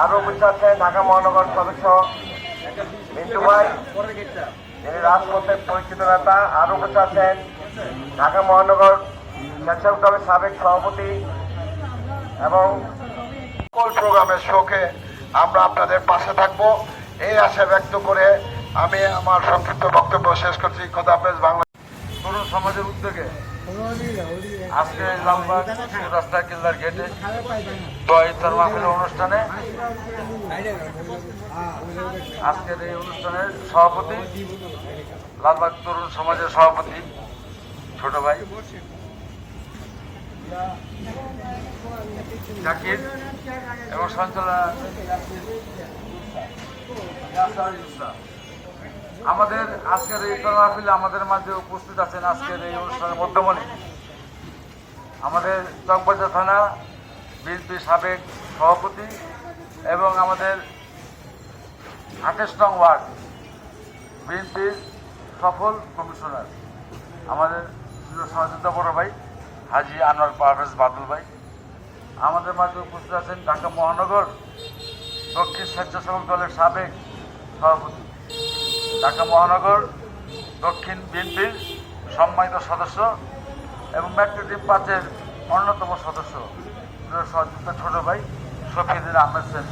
আরও উপস্থিত আছেন ঢাকা মহানগর সদস্য মিন্টু ভাই, যিনি রাজপথের পরিচিত নেতা, আরও উপস্থিত আছেন ঢাকা মহানগর স্বেচ্ছাসেবক দলের সাবেক সভাপতি এবং সকল প্রোগ্রামের শোকে আমরা আপনাদের পাশে থাকব। এই আশা ব্যক্ত করে আমি আমার সংক্ষিপ্ত বক্তব্য শেষ করছি। খোদাফেজ বাংলা তরুণ সমাজের উদ্যোগে আজকে লালবাগ রাস্তা কেল্লার গেটে ইফতার মাহফিলের অনুষ্ঠানে। আজকের এই অনুষ্ঠানের সভাপতি, লালবাগ তরুণ সমাজের সভাপতি, ছোট ভাই। জাকির এবং সঞ্চালক আমাদের আজকের এই ইফতার মাহফিলে আমাদের মাঝে উপস্থিত আছেন আজকের এই অনুষ্ঠানের মধ্যমণি। আমাদের চকবাজার থানা বিএনপির সাবেক সভাপতি এবং আমাদের আঠাশ নং ওয়ার্ড বিএনপির সফল কমিশনার, আমাদের সহযোদ্ধা বড় ভাই হাজি আনোয়ার পারভেজ বাদল ভাই। আমাদের মাঝে উপস্থিত আছেন ঢাকা মহানগর দক্ষিণ স্বেচ্ছাসেবক দলের সাবেক সভাপতি ঢাকা মহানগর, দক্ষিণ বিএনপির সম্মানিত সদস্য এবং মেট্রো টিম পাঁচের অন্যতম সদস্য প্রিয় সহযোগিতা ছোট ভাই শফিউদ্দিন আহমেদ সেন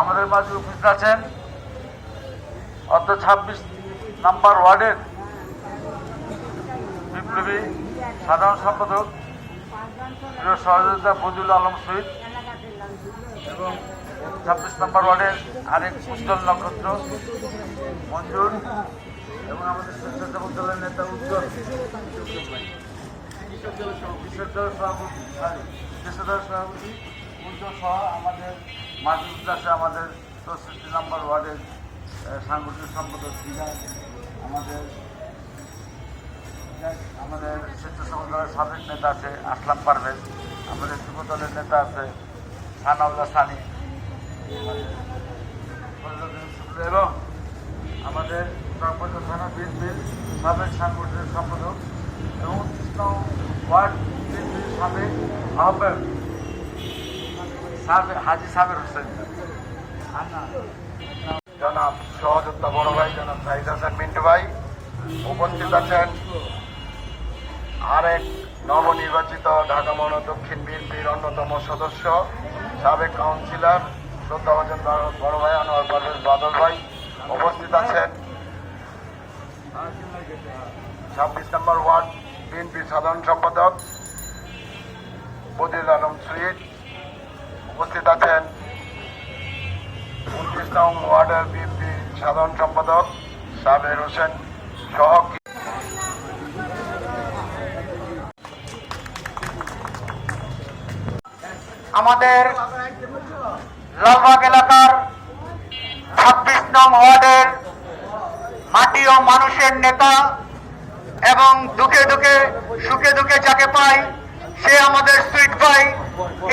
আমাদের মাঝে উপস্থিত আছেন অর্থ ছাব্বিশ নাম্বার ওয়ার্ডের বিপ্লবী সাধারণ সম্পাদক, প্রিয় সহযোগিতা ফজুল আলম শহীদ। এবং ছাব্বিশ নম্বর ওয়ার্ডের আরেক উজ্জ্বল নক্ষত্র, মঞ্জুর এবং আমাদের স্বেচ্ছাসেবক দলের নেতা উজ্জ্বল। কিশোর দলের সভাপতি উজ্জ্বল সহ আমাদের মাঝে আছে আমাদের চৌষট্টি নম্বর ওয়ার্ডের সাংগঠনিক সম্পাদক দিঘা আমাদের আমাদের স্বেচ্ছাসেবক দলের সাবেক নেতা আছে, আসলাম পারভেজ। আমাদের যুব দলের নেতা আছে সানাউল্লাহ সানি এবং আমাদের চকবাজার থানা বিএনপির সাবেক সাংগঠনিক সম্পাদক এবং কৃষ্ণ ওয়ার্ড বিএনপির সাবেক আহ্বায়ক সাবেক হাজি সাবের হোসেন। জনাব সহযোদ্ধা বড় ভাই, জনাব সাহিদ হাসান মিন্টু ভাই উপস্থিত আছেন। আরেক নবনির্বাচিত ঢাকা মহানগর দক্ষিণ বিএনপির অন্যতম সদস্য সাবেক কাউন্সিলর শ্রদ্ধাভাজন বড় ভাই, আনোয়ার পারভেজ বাদল ভাই উপস্থিত আছেন। ছাব্বিশ নম্বর ওয়ার্ড বিএনপির সাধারণ সম্পাদক বদিল আলম সুইট উপস্থিত আছেন। উনত্রিশ নং ওয়ার্ডের বিএনপি সাধারণ সম্পাদক সাবের হোসেন সহ আমাদের লালবাগ এলাকার ছাব্বিশ নং ওয়ার্ডের মাটি ও মানুষের নেতা এবং দুঃখে দুঃখে, সুখে দুঃখে যাকে পাই, সে আমাদের সুইট ভাই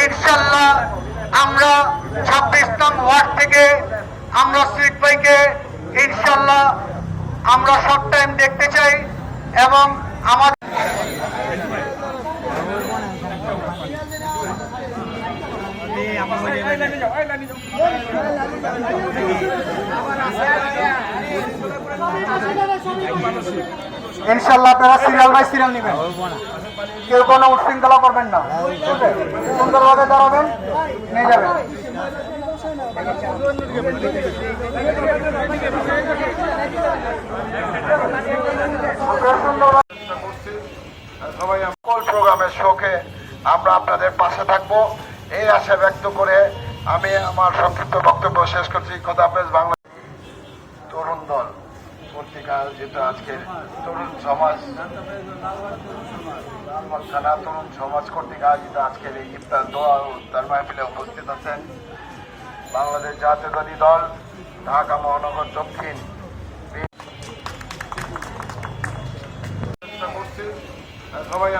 ইনশাল্লাহ আমরা ছাব্বিশ নং ওয়ার্ড থেকে আমরা সুইট ভাইকে ইনশাল্লাহ আমরা সব টাইম দেখতে চাই এবং আমাদের ইনশাল্লাহ আপনারা সিরিয়াল বাই সিরিয়াল নেবেন। কেউ কোনো উৎশৃঙ্খলা করবেন না। সুন্দরভাবে দাঁড়াবেন, নিয়ে যাবেন। সবাই সকল প্রোগ্রামের শোকে আমরা আপনাদের পাশে থাকব। এই আশা ব্যক্ত করে আমি আমার সংক্ষিপ্ত বক্তব্য শেষ করছি। খোদাফেজ বাংলা তরুণ দল পত্রিকা যেটা আজকে তরুণ সমাজ থানা তরুণ সমাজ কর্তৃক আয়োজিত আজকের এই ইফতার দোয়া তার মাহফিলে উপস্থিত আছেন। বাংলাদেশ জাতীয়তাবাদী দল, ঢাকা মহানগর দক্ষিণ সবাই